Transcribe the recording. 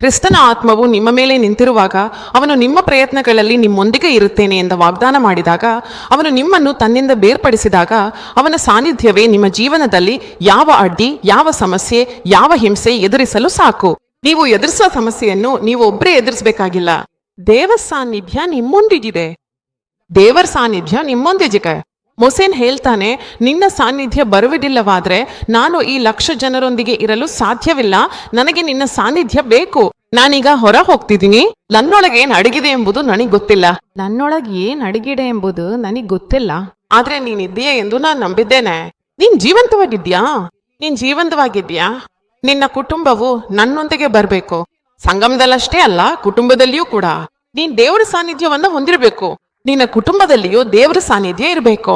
ಕ್ರಿಸ್ತನ ಆತ್ಮವು ನಿಮ್ಮ ಮೇಲೆ ನಿಂತಿರುವಾಗ ಅವನು ನಿಮ್ಮ ಪ್ರಯತ್ನಗಳಲ್ಲಿ ನಿಮ್ಮೊಂದಿಗೆ ಇರುತ್ತೇನೆ ಎಂದು ವಾಗ್ದಾನ ಮಾಡಿದಾಗ, ಅವನು ನಿಮ್ಮನ್ನು ತನ್ನಿಂದ ಬೇರ್ಪಡಿಸಿದಾಗ, ಅವನ ಸಾನ್ನಿಧ್ಯವೇ ನಿಮ್ಮ ಜೀವನದಲ್ಲಿ ಯಾವ ಅಡ್ಡಿ, ಯಾವ ಸಮಸ್ಯೆ, ಯಾವ ಹಿಂಸೆ ಎದುರಿಸಲು ಸಾಕು. ನೀವು ಎದುರಿಸುವ ಸಮಸ್ಯೆಯನ್ನು ನೀವು ಒಬ್ಬರೇ ಎದುರಿಸಬೇಕಾಗಿಲ್ಲ. ದೇವ ಸಾನ್ನಿಧ್ಯ ನಿಮ್ಮೊಂದಿಗಿದೆ. ದೇವರ ಸಾನ್ನಿಧ್ಯ ನಿಮ್ಮೊಂದಿಗೆ. ಮೊಸೇನ್ ಹೇಳ್ತಾನೆ ನಿನ್ನ ಸಾನ್ನಿಧ್ಯ ಬರುವುದಿಲ್ಲವಾದ್ರೆ ನಾನು ಈ ಲಕ್ಷ ಜನರೊಂದಿಗೆ ಇರಲು ಸಾಧ್ಯವಿಲ್ಲ. ನನಗೆ ನಿನ್ನ ಸಾನ್ನಿಧ್ಯ ಬೇಕು. ನಾನೀಗ ಹೊರ ಹೋಗ್ತಿದ್ದೀನಿ ನನ್ನೊಳಗೆ ಏನ್ ಅಡಗಿದೆ ಎಂಬುದು ನನಗೆ ಗೊತ್ತಿಲ್ಲ. ನನ್ನೊಳಗೆ ಏನ್ ಅಡಗಿದೆ ಎಂಬುದು ನನಗೆ ಗೊತ್ತಿಲ್ಲ. ಆದ್ರೆ ನೀನಿದ್ದೀಯ ಎಂದು ನಾನು ನಂಬಿದ್ದೇನೆ. ನೀನ್ ಜೀವಂತವಾಗಿದ್ಯಾ ನೀನ್ ಜೀವಂತವಾಗಿದ್ಯಾ ನಿನ್ನ ಕುಟುಂಬವು ನನ್ನೊಂದಿಗೆ ಬರ್ಬೇಕು. ಸಂಗಮದಲ್ಲಷ್ಟೇ ಅಲ್ಲ ಕುಟುಂಬದಲ್ಲಿಯೂ ಕೂಡ. ನೀನ್ ದೇವರ ಸಾನ್ನಿಧ್ಯವನ್ನ ಹೊಂದಿರಬೇಕು. ನಿನ್ನ ಕುಟುಂಬದಲ್ಲಿಯೂ ದೇವರ ಸಾನ್ನಿಧ್ಯ ಇರಬೇಕು.